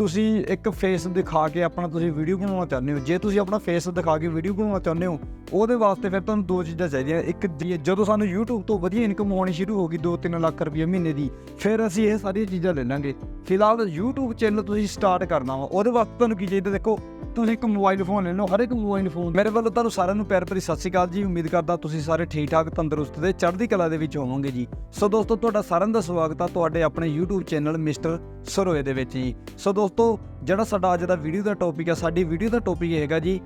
ਤੁਸੀਂ ਇੱਕ ਫੇਸ ਦਿਖਾ ਕੇ ਆਪਣਾ ਤੁਸੀਂ ਵੀਡੀਓ ਬਣਾਉਣਾ ਚਾਹੁੰਦੇ ਹੋ। ਜੇ ਤੁਸੀਂ ਆਪਣਾ ਫੇਸ ਦਿਖਾ ਕੇ ਵੀਡੀਓ ਬਣਾਉਣਾ ਚਾਹੁੰਦੇ ਹੋ, ਉਹਦੇ ਵਾਸਤੇ ਫਿਰ ਤੁਹਾਨੂੰ ਦੋ ਚੀਜ਼ਾਂ ਚਾਹੀਦੀਆਂ। ਇੱਕ ਜੀ- ਜਦੋਂ ਸਾਨੂੰ YouTube ਤੋਂ ਵਧੀਆ ਇਨਕਮ ਹੋਣੀ ਸ਼ੁਰੂ ਹੋ ਗਈ 2-3 ਲੱਖ ਰੁਪਏ ਮਹੀਨੇ ਦੀ, ਫਿਰ ਅਸੀਂ ਇਹ ਸਾਰੀਆਂ ਚੀਜ਼ਾਂ ਲੈ ਲਾਂਗੇ। ਫਿਲਹਾਲ YouTube ਚੈਨਲ ਤੁਸੀਂ ਸਟਾਰਟ ਕਰਨਾ ਵਾ, ਉਹਦੇ ਵਾਸਤੇ ਤੁਹਾਨੂੰ ਕੀ ਚਾਹੀਦਾ ਦੇਖੋ ਤੁਸੀਂ ਇੱਕ ਮੋਬਾਈਲ ਫੋਨ ਲੈ ਲਓ ਹਰ ਇੱਕ ਮੋਬਾਈਲ ਫੋਨ ਮੇਰੇ ਵੱਲੋਂ ਤੁਹਾਨੂੰ ਸਾਰਿਆਂ ਨੂੰ ਪਿਆਰ ਭਰੀ ਸਤਿ ਸ਼੍ਰੀ ਅਕਾਲ ਜੀ। ਉਮੀਦ ਕਰਦਾ ਤੁਸੀਂ ਸਾਰੇ ਠੀਕ ਠਾਕ ਤੰਦਰੁਸਤ ਤੇ ਚੜ੍ਹਦੀ ਕਲਾ ਦੇ ਵਿੱਚ ਹੋਵੋਗੇ ਜੀ। ਸੋ ਦੋਸਤੋ ਤੁਹਾਡਾ ਸਾਰਿਆਂ ਦਾ ਸਵਾਗਤ ਆ ਤੁਹਾਡੇ ਆਪਣੇ YouTube ਚੈਨਲ ਮਿਸਟਰ ਸਰੋਏ ਦੇ ਵਿੱਚ ਜੀ। ਸੋ ਦੋਸਤੋ ਜਿਹੜਾ ਸਾਡਾ ਅੱਜ ਦਾ ਵੀਡੀਓ ਦਾ ਟੌਪਿਕ ਆ ਸਾਡੀ ਵੀਡੀਓ ਦਾ ਟੌਪਿਕ ਹੈਗਾ ਜੀ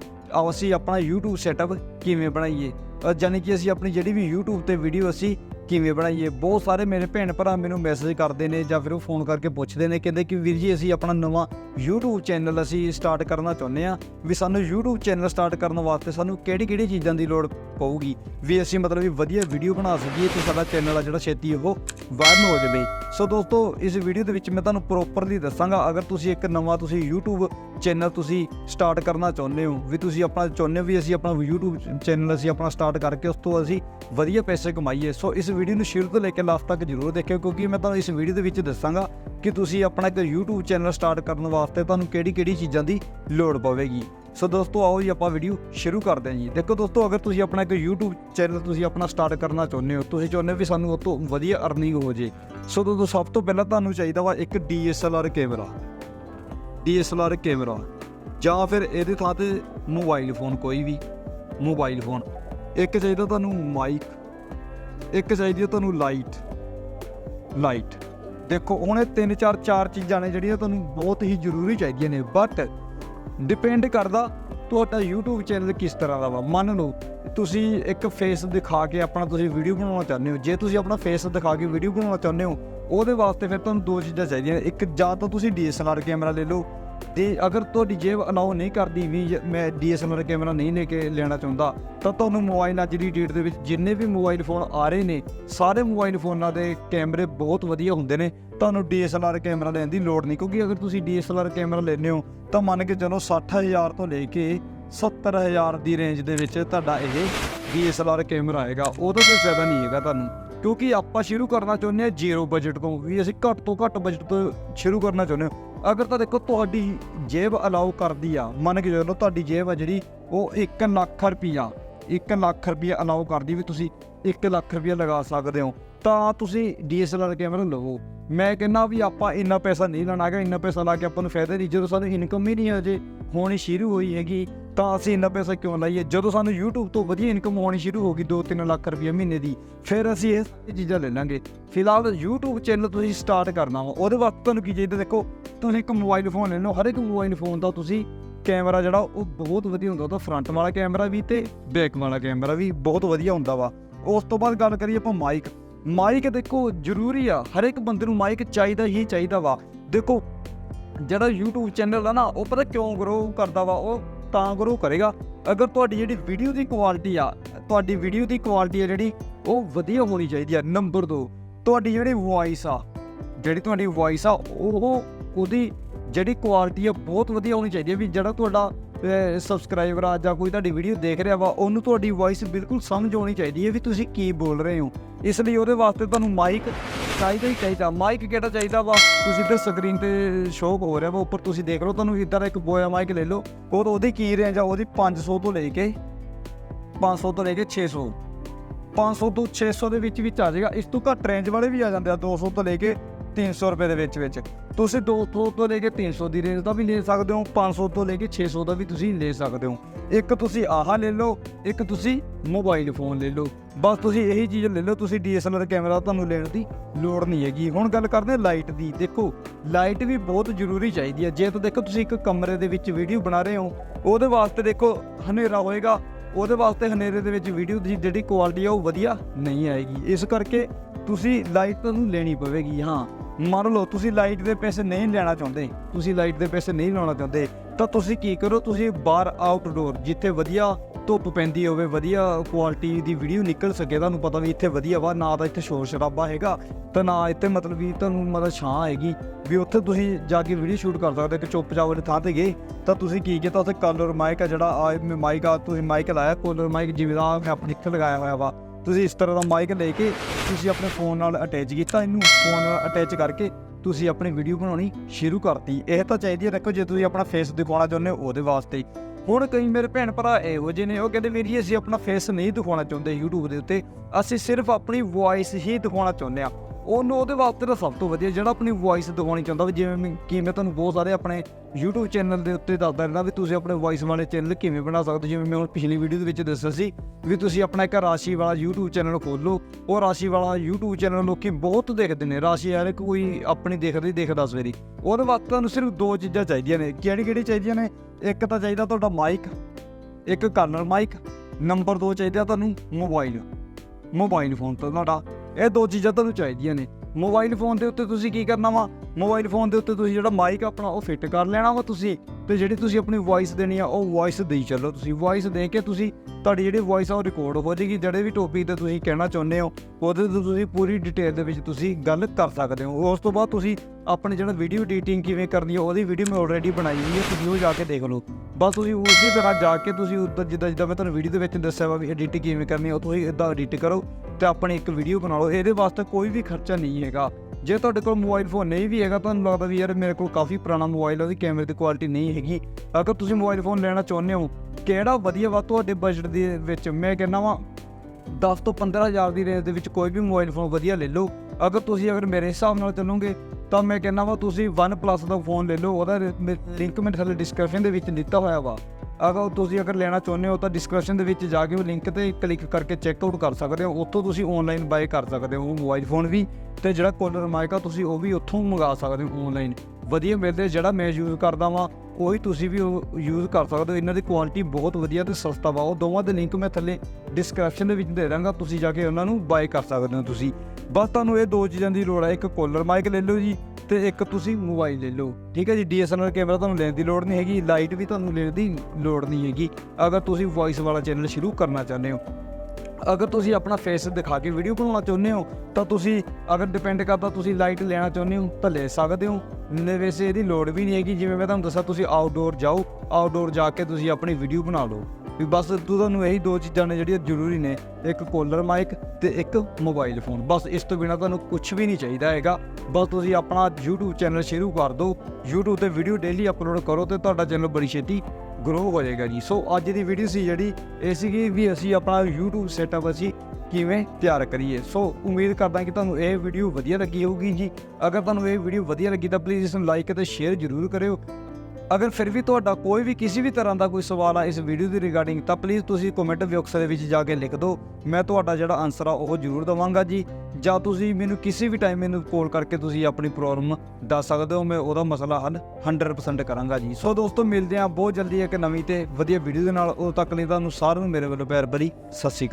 ਅਸੀਂ ਆਪਣਾ YouTube ਸੈਟਅਪ ਕਿਵੇਂ ਬਣਾਈਏ? ਅ, ਯਾਨੀ ਕਿ ਅਸੀਂ ਆਪਣੀ ਜਿਹੜੀ ਵੀ YouTube ਤੇ ਵੀਡੀਓ ਅਸੀਂ ਕਿਵੇਂ ਬਣਾਈਏ? ਬਹੁਤ ਸਾਰੇ ਮੇਰੇ ਭੈਣ ਭਰਾ ਮੈਨੂੰ ਮੈਸੇਜ ਕਰਦੇ ਨੇ ਜਾਂ ਫਿਰ ਉਹ ਫੋਨ ਕਰਕੇ ਪੁੱਛਦੇ ਨੇ, ਕਹਿੰਦੇ ਕਿ ਵੀਰ ਜੀ, ਅਸੀਂ ਆਪਣਾ ਨਵਾਂ YouTube ਚੈਨਲ ਅਸੀਂ ਸਟਾਰਟ ਕਰਨਾ ਚਾਹੁੰਦੇ ਆ ਵੀ ਸਾਨੂੰ YouTube ਚੈਨਲ ਸਟਾਰਟ ਕਰਨ ਵਾਸਤੇ ਸਾਨੂੰ ਕਿਹੜੀ ਕਿਹੜੀ ਚੀਜ਼ਾਂ ਦੀ ਲੋੜ ਪਊਗੀ? ਵੀ ਅਸੀਂ ਮਤਲਬ ਵੀ ਵਧੀਆ ਵੀਡੀਓ ਬਣਾ ਸਕੀਏ ਤੇ ਸਾਡਾ ਚੈਨਲ ਆ ਜਿਹੜਾ ਛੇਤੀ ਉਹ ਵਾਇਰਲ ਹੋ ਜਾਵੇ। ਸੋ ਦੋਸਤੋ, ਇਸ ਵੀਡੀਓ ਦੇ ਵਿੱਚ ਮੈਂ ਤੁਹਾਨੂੰ ਪ੍ਰੋਪਰਲੀ ਦੱਸਾਂਗਾ, ਅਗਰ ਤੁਸੀਂ ਇੱਕ ਨਵਾਂ ਤੁਸੀਂ YouTube ਚੈਨਲ ਤੁਸੀਂ ਸਟਾਰਟ ਕਰਨਾ ਚਾਹੁੰਦੇ ਹੋ, ਵੀ ਤੁਸੀਂ ਆਪਣਾ ਚਾਹੁੰਦੇ ਹੋ ਵੀ ਅਸੀਂ ਆਪਣਾ YouTube ਚੈਨਲ ਅਸੀਂ ਆਪਣਾ ਸਟਾਰਟ ਕਰਕੇ ਉਸ ਤੋਂ ਅਸੀਂ ਵਧੀਆ ਪੈਸੇ ਕਮਾਈਏ, ਸੋ ਇਸ ਵੀਡੀਓ ਨੂੰ ਸ਼ੁਰੂ ਤੋਂ ਲੈ ਕੇ ਲਾਸਟ ਤੱਕ ਜਰੂਰ ਦੇਖਿਓ, ਕਿਉਂਕਿ ਮੈਂ ਤੁਹਾਨੂੰ ਇਸ ਵੀਡੀਓ ਦੇ ਵਿੱਚ ਦੱਸਾਂਗਾ ਕਿ ਤੁਸੀਂ ਆਪਣਾ ਇੱਕ YouTube ਚੈਨਲ ਸਟਾਰਟ ਕਰਨ ਵਾਸਤੇ ਤੁਹਾਨੂੰ ਕਿਹੜੀ-ਕਿਹੜੀ ਚੀਜ਼ਾਂ ਦੀ ਲੋੜ ਪਵੇਗੀ। ਸੋ ਦੋਸਤੋ, ਆਓ ਜੀ, ਆਪਾਂ ਵੀਡੀਓ ਸ਼ੁਰੂ ਕਰਦੇ ਹਾਂ ਜੀ। ਦੇਖੋ ਦੋਸਤੋ, ਅਗਰ ਤੁਸੀਂ ਆਪਣਾ ਇੱਕ YouTube ਚੈਨਲ ਤੁਸੀਂ ਆਪਣਾ ਸਟਾਰਟ ਕਰਨਾ ਚਾਹੁੰਦੇ ਹੋ, ਤੁਸੀਂ ਚਾਹੁੰਦੇ ਹੋ ਵੀ ਸਾਨੂੰ ਉਹ ਤੋਂ ਵਧੀਆ ਅਰਨਿੰਗ ਹੋ ਜੇ ਸੋ ਦੋਸਤੋ, ਸਭ ਤੋਂ ਪਹਿਲਾਂ ਤੁਹਾਨੂੰ ਚਾਹੀਦਾ ਵਾ ਇੱਕ DSLR ਕੈਮਰਾ। DSLR camera. ਜਾਂ ਫਿਰ ਇਹਦੇ ਥਾਂ ਤੇ ਮੋਬਾਈਲ ਫੋਨ ਕੋਈ ਵੀ, ਮੋਬਾਈਲ ਫੋਨ। ਇੱਕ ਚਾਹੀਦਾ ਤੁਹਾਨੂੰ ਮਾਈਕ, ਇੱਕ ਚਾਹੀਦੀ ਹੈ ਤੁਹਾਨੂੰ ਲਾਈਟ ਲਾਈਟ। ਦੇਖੋ, ਹੁਣ ਤਿੰਨ ਚਾਰ ਚਾਰ ਚੀਜ਼ਾਂ ਨੇ ਜਿਹੜੀਆਂ ਤੁਹਾਨੂੰ ਬਹੁਤ ਹੀ ਜ਼ਰੂਰੀ ਚਾਹੀਦੀਆਂ ਨੇ, ਬਟ ਡਿਪੈਂਡ ਕਰਦਾ ਤੁਹਾਡਾ YouTube ਚੈਨਲ ਕਿਸ ਤਰ੍ਹਾਂ ਦਾ ਵਾ? ਮੰਨ ਲਓ, ਤੁਸੀਂ ਇੱਕ ਫੇਸ ਦਿਖਾ ਕੇ ਆਪਣਾ ਤੁਸੀਂ ਵੀਡੀਓ ਬਣਾਉਣਾ ਚਾਹੁੰਦੇ ਹੋ। ਜੇ ਤੁਸੀਂ ਆਪਣਾ ਫੇਸ ਦਿਖਾ ਕੇ ਵੀਡੀਓ ਬਣਾਉਣਾ ਚਾਹੁੰਦੇ ਹੋ, ਉਹਦੇ ਵਾਸਤੇ ਫਿਰ ਤੁਹਾਨੂੰ ਦੋ ਚੀਜ਼ਾਂ ਚਾਹੀਦੀਆਂ। ਇੱਕ, ਜਾਂ ਤਾਂ ਤੁਸੀਂ DSLR ਕੈਮਰਾ ਲੈ ਲਓ ਤੇ ਅਗਰ ਤੁਹਾਡੀ ਜੇਬ ਅਲਾਉ ਨਹੀਂ ਕਰਦੀ ਵੀ ਜ- ਮੈਂ DSLR ਕੈਮਰਾ ਨਹੀਂ ਲੈ ਕੇ ਲੈਣਾ ਚਾਹੁੰਦਾ, ਤਾਂ ਤੁਹਾਨੂੰ ਮੋਬਾਈਲ ਅੱਜ ਦੀ ਡੇਟ ਦੇ ਵਿੱਚ ਜਿੰਨੇ ਵੀ ਮੋਬਾਈਲ ਫੋਨ ਆ ਰਹੇ ਨੇ, ਸਾਰੇ ਮੋਬਾਈਲ ਫੋਨਾਂ ਦੇ ਕੈਮਰੇ ਬਹੁਤ ਵਧੀਆ ਹੁੰਦੇ ਨੇ। ਤੁਹਾਨੂੰ DSLR ਕੈਮਰਾ ਲੈਣ ਦੀ ਲੋੜ ਨਹੀਂ, ਕਿਉਂਕਿ ਅਗਰ ਤੁਸੀਂ DSLR ਕੈਮਰਾ ਲੈਂਦੇ ਹੋ, ਤਾਂ ਮੰਨ ਕੇ ਚਲੋ 60000 ਤੋਂ ਲੈ ਕੇ 70000 ਦੀ ਰੇਂਜ ਦੇ ਵਿੱਚ ਤੁਹਾਡਾ ਇਹ DSLR ਕੈਮਰਾ ਆਏਗਾ। ਉਹਦਾ ਕੋਈ ਫਾਇਦਾ ਨਹੀਂ ਹੈਗਾ ਤੁਹਾਨੂੰ, ਕਿਉਂਕਿ ਆਪਾਂ ਸ਼ੁਰੂ ਕਰਨਾ ਚਾਹੁੰਦੇ ਹਾਂ ਜ਼ੀਰੋ ਬਜਟ ਤੋਂ ਵੀ ਅਸੀਂ ਘੱਟ ਤੋਂ ਘੱਟ ਬਜਟ ਤੋਂ ਸ਼ੁਰੂ ਕਰਨਾ ਚਾਹੁੰਦੇ ਹਾਂ। ਅਗਰ ਤਾਂ ਦੇਖੋ ਤੁਹਾਡੀ ਜੇਬ ਅਲਾਉ ਕਰਦੀ ਆ, ਮੰਨ ਕੇ ਚੱਲੋ ਤੁਹਾਡੀ ਜੇਬ ਆ ਜਿਹੜੀ, ਉਹ 1 ਲੱਖ ਰੁਪਈਆ 1 ਲੱਖ ਰੁਪਈਆ ਅਲਾਉ ਕਰਦੀ ਵੀ ਤੁਸੀਂ 1 ਲੱਖ ਰੁਪਈਆ ਲਗਾ ਸਕਦੇ ਹੋ, ਤਾਂ ਤੁਸੀਂ DSLR ਕੈਮਰਾ ਲਵੋ। ਮੈਂ ਕਹਿੰਦਾ ਵੀ ਆਪਾਂ ਇੰਨਾ ਪੈਸਾ ਨਹੀਂ ਲੈਣਾ ਹੈਗਾ, ਇੰਨਾ ਪੈਸਾ ਲਾ ਕੇ ਆਪਾਂ ਨੂੰ ਫਾਇਦਾ ਨਹੀਂ, ਜਦੋਂ ਸਾਨੂੰ ਇਨਕਮ ਹੀ ਨਹੀਂ ਅਜੇ, ਹੋਣੀ ਸ਼ੁਰੂ ਹੋਈ ਹੈਗੀ ਤਾਂ ਅਸੀਂ ਇੰਨਾ ਪੈਸਾ ਕਿਉਂ ਲਾਈਏ? ਜਦੋਂ ਸਾਨੂੰ YouTube ਤੋਂ ਵਧੀਆ ਇਨਕਮ ਹੋਣੀ ਸ਼ੁਰੂ ਹੋ ਗਈ 2-3 ਲੱਖ ਰੁਪਏ ਮਹੀਨੇ ਦੀ, ਫਿਰ ਅਸੀਂ ਇਹ ਸਾਰੀਆਂ ਚੀਜ਼ਾਂ ਲੈ ਲਾਂਗੇ। ਫਿਲਹਾਲ YouTube ਚੈਨਲ ਤੁਸੀਂ ਸਟਾਰਟ ਕਰਨਾ ਵਾ। ਉਹਦੇ ਵਾਸਤੇ ਤੁਹਾਨੂੰ ਕੀ ਚਾਹੀਦਾ ਦੇਖੋ, ਤੁਸੀਂ ਇੱਕ ਮੋਬਾਈਲ ਫੋਨ ਲੈ ਲਓ। ਹਰ ਇੱਕ ਮੋਬਾਈਲ ਫੋਨ ਦਾ ਤੁਸੀਂ ਕੈਮਰਾ ਜਿਹੜਾ, ਉਹ ਬਹੁਤ ਵਧੀਆ ਹੁੰਦਾ। ਉਹਦਾ ਫਰੰਟ ਵਾਲਾ ਕੈਮਰਾ ਵੀ ਤੇ ਬੈਕ ਵਾਲਾ ਕੈਮਰਾ ਵੀ ਬਹੁਤ ਵਧੀਆ ਹੁੰਦਾ ਵਾ। ਉਸ ਤੋਂ ਬਾਅਦ ਗੱਲ ਕਰੀਏ ਆਪਾਂ ਮਾਈਕ ਮਾਈਕ ਦੇਖੋ, ਜ਼ਰੂਰੀ ਆ। ਹਰ ਇੱਕ ਬੰਦੇ ਨੂੰ ਮਾਈਕ ਚਾਹੀਦਾ ਹੀ ਚਾਹੀਦਾ ਵਾ। ਦੇਖੋ, ਜਿਹੜਾ YouTube ਚੈਨਲ ਆ ਨਾ, ਉਹ ਪਤਾ ਕਿਉਂ ਗਰੋ ਕਰਦਾ ਵਾ? ਉਹ ਤਾਂ ਗਰੋ ਕਰੇਗਾ, ਅਗਰ ਤੁਹਾਡੀ ਜਿਹੜੀ ਵੀਡੀਓ ਦੀ ਕੁਆਲਿਟੀ ਆ, ਤੁਹਾਡੀ ਵੀਡੀਓ ਦੀ ਕੁਆਲਿਟੀ ਆ ਜਿਹੜੀ, ਉਹ ਵਧੀਆ ਹੋਣੀ ਚਾਹੀਦੀ ਆ ਨੰਬਰ 2 ਤੁਹਾਡੀ ਜਿਹੜੀ ਵੌਇਸ ਆ, ਜਿਹੜੀ ਤੁਹਾਡੀ ਵੌਇਸ ਆ, ਉਹ ਉਹਦੀ ਜਿਹੜੀ ਕੁਆਲਿਟੀ ਆ, ਬਹੁਤ ਵਧੀਆ ਹੋਣੀ ਚਾਹੀਦੀ ਹੈ ਵੀ ਜਿਹੜਾ ਤੁਹਾਡਾ ਸਬਸਕ੍ਰਾਈਬਰ ਆ ਜਾਂ ਕੋਈ ਤੁਹਾਡੀ ਵੀਡੀਓ ਦੇਖ ਰਿਹਾ ਵਾ, ਉਹਨੂੰ ਤੁਹਾਡੀ ਵੌਇਸ ਬਿਲਕੁਲ ਸਮਝ ਆਉਣੀ ਚਾਹੀਦੀ ਹੈ ਵੀ ਤੁਸੀਂ ਕੀ ਬੋਲ ਰਹੇ ਹੋ। ਇਸ ਲਈ ਉਹਦੇ ਵਾਸਤੇ ਤੁਹਾਨੂੰ ਮਾਈਕ ਚਾਹੀਦਾ ਹੀ ਚਾਹੀਦਾ। ਮਾਈਕ ਕਿਹੜਾ ਚਾਹੀਦਾ ਵਾ? ਤੁਸੀਂ ਤੇ ਸਕਰੀਨ ਤੇ ਸ਼ੋਅ ਹੋ ਰਿਹਾ ਵਾ, ਉੱਪਰ ਤੁਸੀਂ ਦੇਖ ਲਓ, ਤੁਹਾਨੂੰ ਇਦਾਂ ਦਾ ਇੱਕ ਬੋਇਆ ਮਾਈਕ ਲੈ ਲਓ। ਉਹ ਉਹਦੀ ਕੀ ਰੇਂਜ ਆ? ਉਹਦੀ 500 ਤੋਂ ਲੈ ਕੇ 500 ਤੋਂ ਲੈ ਕੇ 600 500 ਤੋਂ 600 ਦੇ ਵਿੱਚ ਵਿੱਚ ਆ ਜਾਏਗਾ। ਇਸ ਤੋਂ ਘੱਟ ਰੇਂਜ ਵਾਲੇ ਵੀ ਆ ਜਾਂਦੇ ਆ। 200 ਤੋਂ ਲੈ ਕੇ 300 ਰੁਪਏ ਦੇ ਵਿੱਚ ਵਿੱਚ। ਤੁਸੀਂ 200 ਤੋਂ ਲੈ ਕੇ 300 ਦੀ ਰੇਂਜ ਦਾ ਵੀ ਲੈ ਸਕਦੇ ਹੋ 500 ਤੋਂ ਲੈ ਕੇ 600 ਦਾ ਵੀ ਤੁਸੀਂ ਲੈ ਸਕਦੇ ਹੋ। ਇੱਕ ਤੁਸੀਂ ਆਹ ਲੈ ਲਓ, ਇੱਕ ਤੁਸੀਂ ਮੋਬਾਈਲ ਫੋਨ ਲੈ ਲਓ। ਬਸ ਤੁਸੀਂ ਇਹੀ ਚੀਜ਼ ਲੈ ਲਓ, ਤੁਸੀਂ DSLR ਕੈਮਰਾ ਤੁਹਾਨੂੰ ਲੈਣ ਦੀ ਲੋੜ ਨਹੀਂ ਹੈਗੀ। ਹੁਣ ਗੱਲ ਕਰਦੇ ਹਾਂ ਲਾਈਟ ਦੀ। ਦੇਖੋ, ਲਾਈਟ ਵੀ ਬਹੁਤ ਜ਼ਰੂਰੀ ਚਾਹੀਦੀ ਹੈ। ਜੇ ਤਾਂ ਦੇਖੋ ਤੁਸੀਂ ਇੱਕ ਕਮਰੇ ਦੇ ਵਿੱਚ ਵੀਡੀਓ ਬਣਾ ਰਹੇ ਹੋ, ਉਹਦੇ ਵਾਸਤੇ ਦੇਖੋ ਹਨੇਰਾ ਹੋਏਗਾ। ਉਹਦੇ ਵਾਸਤੇ ਹਨੇਰੇ ਦੇ ਵਿੱਚ ਵੀਡੀਓ ਦੀ ਜਿਹੜੀ ਕੁਆਲਿਟੀ ਆ, ਉਹ ਵਧੀਆ ਨਹੀਂ ਆਏਗੀ। ਇਸ ਕਰਕੇ ਤੁਸੀਂ ਲਾਈਟ ਤੁਹਾਨੂੰ ਲੈਣੀ ਪਵੇਗੀ, ਹਾਂ। ਮੰਨ ਲਓ ਤੁਸੀਂ ਲਾਈਟ ਦੇ ਪੈਸੇ ਨਹੀਂ ਲੈਣਾ ਚਾਹੁੰਦੇ, ਤੁਸੀਂ ਲਾਈਟ ਦੇ ਪੈਸੇ ਨਹੀਂ ਲਾਉਣਾ ਚਾਹੁੰਦੇ, ਤਾਂ ਤੁਸੀਂ ਕੀ ਕਰੋ, ਤੁਸੀਂ ਬਾਹਰ ਆਊਟਡੋਰ ਜਿੱਥੇ ਵਧੀਆ ਧੁੱਪ ਪੈਂਦੀ ਹੋਵੇ, ਵਧੀਆ ਕੁਆਲਿਟੀ ਦੀ ਵੀਡੀਓ ਨਿਕਲ ਸਕੇ, ਤੁਹਾਨੂੰ ਪਤਾ ਵੀ ਇੱਥੇ ਵਧੀਆ ਵਾ, ਨਾ ਤਾਂ ਇੱਥੇ ਸ਼ੋਰ ਸ਼ਰਾਬਾ ਹੈਗਾ, ਤਾਂ ਨਾ ਇੱਥੇ ਮਤਲਬ ਵੀ ਤੁਹਾਨੂੰ ਮਤਲਬ ਛਾਂ ਹੈਗੀ, ਵੀ ਉੱਥੇ ਤੁਸੀਂ ਜਾ ਕੇ ਵੀਡੀਓ ਸ਼ੂਟ ਕਰ ਸਕਦੇ ਹੋ ਕਿ ਚੁੱਪ ਚਾਪ ਵਾਲੀ ਥਾਂ ਤੇ ਗਏ, ਤਾਂ ਤੁਸੀਂ ਕੀ ਕੀਤਾ, ਉੱਥੇ ਕਲਰ ਮਾਈਕ ਆ ਜਿਹੜਾ ਆ ਮਾਈਕ ਆ, ਤੁਸੀਂ ਮਾਈਕ ਲਾਇਆ ਕਲਰ ਮਾਈਕ ਜਿਵੇਂ ਦਾ ਮੈਂ ਇੱਥੇ ਲਗਾਇਆ ਹੋਇਆ ਵਾ ਤੁਸੀਂ ਇਸ ਤਰ੍ਹਾਂ ਦਾ ਮਾਈਕ ਲੈ ਕੇ ਤੁਸੀਂ ਆਪਣੇ ਫੋਨ ਨਾਲ ਅਟੈਚ ਕੀਤਾ ਇਹਨੂੰ ਫੋਨ ਨਾਲ ਅਟੈਚ ਕਰਕੇ ਤੁਸੀਂ ਆਪਣੀ ਵੀਡੀਓ ਬਣਾਉਣੀ ਸ਼ੁਰੂ ਕਰਤੀ। ਇਹ ਤਾਂ ਚਾਹੀਦੀ ਹੈ ਦੇਖੋ ਜੇ ਤੁਸੀਂ ਆਪਣਾ ਫੇਸ ਦਿਖਾਉਣਾ ਚਾਹੁੰਦੇ ਹੋ ਉਹਦੇ ਵਾਸਤੇ। ਹੁਣ ਕਈ ਮੇਰੇ ਭੈਣ ਭਰਾ ਇਹੋ ਜਿਹੇ ਨੇ, ਉਹ ਕਹਿੰਦੇ ਵੀਰ ਜੀ ਅਸੀਂ ਆਪਣਾ ਫੇਸ ਨਹੀਂ ਦਿਖਾਉਣਾ ਚਾਹੁੰਦੇ YouTube ਦੇ ਉੱਤੇ। ਅਸੀਂ ਸਿਰਫ ਆਪਣੀ ਵੌਇਸ ਹੀ ਦਿਖਾਉਣਾ ਚਾਹੁੰਦੇ ਆ ਉਹਨੂੰ ਉਹਦੇ ਵਾਸਤੇ ਤਾਂ ਸਭ ਤੋਂ ਵਧੀਆ ਜਿਹੜਾ ਆਪਣੀ ਵੌਇਸ ਦਿਖਾਉਣੀ ਚਾਹੁੰਦਾ ਵੀ, ਜਿਵੇਂ ਮੈਂ- ਕਿ ਮੈਂ ਤੁਹਾਨੂੰ ਬਹੁਤ ਸਾਰੇ ਆਪਣੇ YouTube ਚੈਨਲ ਦੇ ਉੱਤੇ ਦੱਸਦਾ ਰਹਿੰਦਾ ਵੀ ਤੁਸੀਂ ਆਪਣੇ ਵੌਇਸ ਵਾਲੇ ਚੈਨਲ ਕਿਵੇਂ ਬਣਾ ਸਕਦੇ ਹੋ। ਜਿਵੇਂ ਮੈਂ ਹੁਣ ਪਿਛਲੀ ਵੀਡੀਓ ਦੇ ਵਿੱਚ ਦੱਸਿਆ ਸੀ ਵੀ ਤੁਸੀਂ ਆਪਣਾ ਇੱਕ ਰਾਸ਼ੀ ਵਾਲਾ YouTube ਚੈਨਲ ਖੋਲੋ ਉਹ ਰਾਸ਼ੀ ਵਾਲਾ YouTube ਚੈਨਲ ਲੋਕੀ ਬਹੁਤ ਦੇਖਦੇ ਨੇ। ਰਾਸ਼ੀ ਯਾਰ ਕੋਈ ਆਪਣੀ ਦੇਖਦਾ ਹੀ ਦੇਖਦਾ ਸਵੇਰੀ। ਉਹਦੇ ਵਾਸਤੇ ਤੁਹਾਨੂੰ ਸਿਰਫ ਦੋ ਚੀਜ਼ਾਂ ਚਾਹੀਦੀਆਂ ਨੇ। ਕਿਹੜੀ ਕਿਹੜੀ ਚਾਹੀਦੀਆਂ ਨੇ? ਇੱਕ ਤਾਂ ਚਾਹੀਦਾ ਤੁਹਾਡਾ ਮਾਈਕ ਇੱਕ ਕਰਨਲ ਮਾਈਕ ਨੰਬਰ 2 ਚਾਹੀਦਾ ਤੁਹਾਨੂੰ ਮੋਬਾਈਲ ਮੋਬਾਈਲ ਫੋਨ ਤੋਂ ਤੁਹਾਡਾ। ਇਹ ਦੋ ਚੀਜ਼ਾਂ ਤੁਹਾਨੂੰ ਚਾਹੀਦੀਆਂ ਨੇ। ਮੋਬਾਈਲ ਫੋਨ ਦੇ ਉੱਤੇ ਤੁਸੀਂ ਕੀ ਕਰਨਾ ਵਾ? ਮੋਬਾਈਲ ਫੋਨ ਦੇ ਉੱਤੇ ਤੁਸੀਂ ਜਿਹੜਾ ਮਾਈਕ ਆਪਣਾ ਉਹ ਫਿੱਟ ਕਰ ਲੈਣਾ ਵਾ ਤੁਸੀਂ। ਤੇ ਜਿਹੜੀ ਤੁਸੀਂ ਆਪਣੀ ਵੌਇਸ ਦੇਣੀ ਆ, ਉਹ ਵੌਇਸ ਦੇਈ ਚੱਲੋ ਤੁਸੀਂ। ਵੌਇਸ ਦੇ ਕੇ ਤੁਸੀਂ ਤੁਹਾਡੀ ਜਿਹੜੀ ਵੌਇਸ ਆ ਉਹ ਰਿਕਾਰਡ ਹੋ ਜਾਏਗੀ। ਜਿਹੜੇ ਵੀ ਟੌਪਿਕ ਤੇ ਤੁਸੀਂ ਕਹਿਣਾ ਚਾਹੁੰਦੇ ਹੋ, ਉਹਦੇ ਤੇ ਤੁਸੀਂ ਪੂਰੀ ਡਿਟੇਲ ਦੇ ਵਿੱਚ ਤੁਸੀਂ ਗੱਲ ਕਰ ਸਕਦੇ ਹੋ। ਉਸ ਤੋਂ ਬਾਅਦ ਤੁਸੀਂ ਆਪਣੇ ਜਿਹੜਾ ਵੀਡੀਓ ਐਡੀਟਿੰਗ ਕਿਵੇਂ ਕਰਨੀ ਹੈ ਉਹਦੀ ਵੀਡੀਓ ਮੈਂ ਆਲਰੇਡੀ ਬਣਾਈ ਹੋਈ ਹੈ ਤੁਸੀਂ ਉਹ ਜਾ ਕੇ ਦੇਖ ਲਓ। ਬਸ ਤੁਸੀਂ ਉਸੇ ਤਰ੍ਹਾਂ ਜਾ ਕੇ ਤੁਸੀਂ ਉੱਧਰ ਜਿੱਦਾਂ ਜਿੱਦਾਂ ਮੈਂ ਤੁਹਾਨੂੰ ਵੀਡੀਓ ਦੇ ਵਿੱਚ ਦੱਸਿਆ ਵਾ ਵੀ ਐਡਿਟ ਕਿਵੇਂ ਕਰਨੀ ਹੈ ਉਹ ਤੁਸੀਂ ਇਦਾਂ ਐਡਿਟ ਕਰੋ। ਤੇ ਆਪਣੀ ਇੱਕ ਵੀਡੀਓ ਬਣਾ ਲਓ। ਇਹਦੇ ਵਾਸਤੇ ਕੋਈ ਵੀ ਖਰਚਾ ਨਹੀਂ ਹੈਗਾ। ਜੇ ਤੁਹਾਡੇ ਕੋਲ ਮੋਬਾਈਲ ਫੋਨ ਨਹੀਂ ਵੀ ਹੈਗਾ, ਤੁਹਾਨੂੰ ਲੱਗਦਾ ਵੀ ਯਾਰ ਮੇਰੇ ਕੋਲ ਕਾਫੀ ਪੁਰਾਣਾ ਮੋਬਾਈਲ ਹੈ ਉਹਦੀ ਕੈਮਰੇ ਦੀ ਕੁਆਲਿਟੀ ਨਹੀਂ ਹੈਗੀ। ਅਗਰ ਤੁਸੀਂ ਮੋਬਾਈਲ ਫੋਨ ਲੈਣਾ ਚਾਹੁੰਦੇ ਹੋ, ਕਿਹੜਾ ਵਧੀਆ ਵਾ ਤੁਹਾਡੇ ਬਜਟ ਦੇ ਵਿੱਚ? ਮੈਂ ਕਹਿੰਦਾ ਵਾਂ 10 ਤੋਂ 15000 ਦੀ ਰੇਂਜ ਦੇ ਵਿੱਚ ਕੋਈ ਵੀ ਮੋਬਾਈਲ ਫੋਨ ਵਧੀਆ ਲੈ ਲਓ। ਅਗਰ ਤੁਸੀਂ ਅਗਰ ਮੇਰੇ ਹਿਸਾਬ ਨਾਲ ਚੱਲੋਗੇ, ਤਾਂ ਮੈਂ ਕਹਿੰਦਾ ਵਾ, ਤੁਸੀਂ OnePlus ਦਾ ਫੋਨ ਲੈ ਲਓ। ਉਹਦਾ ਲਿੰਕ ਮੈਂ ਥੱਲੇ ਡਿਸਕ੍ਰਿਪਸ਼ਨ ਦੇ ਵਿੱਚ ਦਿੱਤਾ ਹੋਇਆ ਵਾ। ਅਗਰ ਤੁਸੀਂ ਅਗਰ ਲੈਣਾ ਚਾਹੁੰਦੇ ਹੋ ਤਾਂ ਡਿਸਕ੍ਰਿਪਸ਼ਨ ਦੇ ਵਿੱਚ ਜਾ ਕੇ ਉਹ ਲਿੰਕ ਤੇ ਕਲਿੱਕ ਕਰਕੇ ਚੈੱਕ ਆਊਟ ਕਰ ਸਕਦੇ ਹੋ। ਉੱਥੋਂ ਤੁਸੀਂ ਆਨਲਾਈਨ ਬਾਏ ਕਰ ਸਕਦੇ ਹੋ ਮੋਬਾਈਲ ਫੋਨ ਵੀ ਤੇ ਜਿਹੜਾ ਕੋਲਰ ਮਾਈਕ ਆ ਤੁਸੀਂ ਉਹ ਵੀ ਉੱਥੋਂ ਮੰਗਾ ਸਕਦੇ ਹੋ ਆਨਲਾਈਨ ਵਧੀਆ ਮਿਲਦੇ, ਜਿਹੜਾ ਮੈਂ ਯੂਜ਼ ਕਰਦਾ ਵਾਂ, ਉਹੀ ਤੁਸੀਂ ਵੀ ਯੂਜ਼ ਕਰ ਸਕਦੇ ਹੋ। ਇਹਨਾਂ ਦੀ ਕੁਆਲਿਟੀ ਬਹੁਤ ਵਧੀਆ ਤੇ ਸਸਤਾ ਵਾ। ਉਹ ਦੋਵਾਂ ਦੇ ਲਿੰਕ ਮੈਂ ਥੱਲੇ ਡਿਸਕ੍ਰਿਪਸ਼ਨ ਦੇ ਵਿੱਚ ਦੇ ਦਾਂਗਾ। ਤੁਸੀਂ ਜਾ ਕੇ ਉਹਨਾਂ ਨੂੰ ਬਾਏ ਕਰ ਸਕਦੇ ਹੋ ਤੁਸੀਂ। ਬਸ ਤੁਹਾਨੂੰ ਇਹ ਦੋ ਚੀਜ਼ਾਂ ਦੀ ਲੋੜ ਹੈ ਇੱਕ ਕੋਲਰ ਮਾਈਕ ਲੈ ਲਓ ਜੀ ਤੇ ਇੱਕ ਤੁਸੀਂ ਮੋਬਾਈਲ ਲੈ ਲਓ। ਠੀਕ ਹੈ ਜੀ ਡੀਐਸਐਲਆਰ ਕੈਮਰਾ ਤੁਹਾਨੂੰ ਲੈਣ ਦੀ ਲੋੜ ਨਹੀਂ ਹੈਗੀ, ਲਾਈਟ ਵੀ ਤੁਹਾਨੂੰ ਲੈਣ ਦੀ ਲੋੜ ਨਹੀਂ ਹੈਗੀ। ਅਗਰ ਤੁਸੀਂ ਵੌਇਸ ਵਾਲਾ ਚੈਨਲ ਸ਼ੁਰੂ ਕਰਨਾ ਚਾਹੁੰਦੇ ਹੋ। ਅਗਰ ਤੁਸੀਂ ਆਪਣਾ ਫੇਸ ਦਿਖਾ ਕੇ ਵੀਡੀਓ ਬਣਾਉਣਾ ਚਾਹੁੰਦੇ ਹੋ, ਤਾਂ ਤੁਸੀਂ ਅਗਰ ਡਿਪੈਂਡ ਕਰਦਾ ਤੁਸੀਂ ਲਾਈਟ ਲੈਣਾ ਚਾਹੁੰਦੇ ਹੋ, ਤਾਂ ਲੈ ਸਕਦੇ ਹੋ। ਨਹੀਂ ਵੈਸੇ ਇਹਦੀ ਲੋੜ ਵੀ ਨਹੀਂ ਹੈਗੀ, ਜਿਵੇਂ ਮੈਂ ਤੁਹਾਨੂੰ ਦੱਸਿਆ, ਤੁਸੀਂ ਆਊਟਡੋਰ ਜਾਓ ਆਊਟਡੋਰ ਜਾ ਕੇ ਤੁਸੀਂ ਆਪਣੀ ਵੀਡੀਓ ਬਣਾ ਲਓ। ਵੀ ਬਸ ਤੁਹਾਨੂੰ ਇਹੀ ਦੋ ਚੀਜ਼ਾਂ ਨੇ ਜਿਹੜੀਆਂ ਜ਼ਰੂਰੀ ਨੇ, ਇੱਕ ਕੋਲਰ ਮਾਈਕ ਤੇ ਇੱਕ ਮੋਬਾਈਲ ਫੋਨ ਬਸ ਇਸ ਤੋਂ ਬਿਨਾ ਤੁਹਾਨੂੰ ਕੁਝ ਵੀ ਨਹੀਂ ਚਾਹੀਦਾ ਹੈਗਾ। ਬਸ ਤੁਸੀਂ ਆਪਣਾ YouTube ਚੈਨਲ ਸ਼ੁਰੂ ਕਰ ਦਿਓ। YouTube ਤੇ ਵੀਡੀਓ ਡੇਲੀ ਅਪਲੋਡ ਕਰੋ ਤੇ ਤੁਹਾਡਾ ਚੈਨਲ ਬੜੀ ਛੇਤੀ ਗਰੋ ਹੋ ਜਾਏਗਾ ਜੀ। ਸੋ ਅੱਜ ਦੀ ਵੀਡੀਓ ਸੀ ਜਿਹੜੀ, ਇਹ ਸੀਗੀ ਵੀ ਅਸੀਂ ਆਪਣਾ YouTube ਸੈਟਅਪ ਅਸੀਂ ਕਿਵੇਂ ਤਿਆਰ ਕਰੀਏ। ਸੋ ਉਮੀਦ ਕਰਦਾ ਕਿ ਤੁਹਾਨੂੰ ਇਹ ਵੀਡੀਓ ਵਧੀਆ ਲੱਗੀ ਹੋਊਗੀ ਜੀ। ਅਗਰ ਤੁਹਾਨੂੰ ਇਹ ਵੀਡੀਓ ਵਧੀਆ ਲੱਗੀ ਤਾਂ ਪਲੀਜ਼ ਇਸ ਨੂੰ ਲਾਈਕ ਅਤੇ ਸ਼ੇਅਰ ਜ਼ਰੂਰ ਕਰਿਓ। ਅਗਰ ਫਿਰ ਵੀ ਤੁਹਾਡਾ ਕੋਈ ਵੀ ਕਿਸੇ ਵੀ ਤਰ੍ਹਾਂ ਦਾ ਕੋਈ ਸਵਾਲ ਆ ਇਸ ਵੀਡੀਓ ਦੀ ਰਿਗਾਰਡਿੰਗ ਤਾਂ ਪਲੀਜ਼ ਤੁਸੀਂ ਕਮੈਂਟ ਬਾਕਸ ਦੇ ਵਿੱਚ ਜਾ ਕੇ ਲਿਖ ਦਿਓ। ਮੈਂ ਤੁਹਾਡਾ ਜਿਹੜਾ ਆਨਸਰ ਆ, ਉਹ ਜ਼ਰੂਰ ਦਵਾਂਗਾ ਜੀ। ਜਾਂ ਤੁਸੀਂ ਮੈਨੂੰ ਕਿਸੇ ਵੀ ਟਾਈਮ ਮੈਨੂੰ ਕਾਲ ਕਰਕੇ ਤੁਸੀਂ ਆਪਣੀ ਪ੍ਰੋਬਲਮ ਦੱਸ ਸਕਦੇ ਹੋ, ਮੈਂ ਉਹਦਾ ਮਸਲਾ ਹੱਲ 100% ਕਰਾਂਗਾ ਜੀ। ਸੋ ਦੋਸਤੋ, ਮਿਲਦੇ ਹਾਂ ਬਹੁਤ ਜਲਦੀ ਇੱਕ ਨਵੀਂ ਤੇ ਵਧੀਆ ਵੀਡੀਓ ਦੇ ਨਾਲ। ਉਦੋਂ ਤੱਕ ਲਈ ਤੁਹਾਨੂੰ ਸਾਰਿਆਂ ਨੂੰ ਮੇਰੇ ਵੱਲੋਂ ਪਿਆਰ ਭਰੀ ਸਤਿ ਸ਼੍ਰੀ ਅਕਾਲ।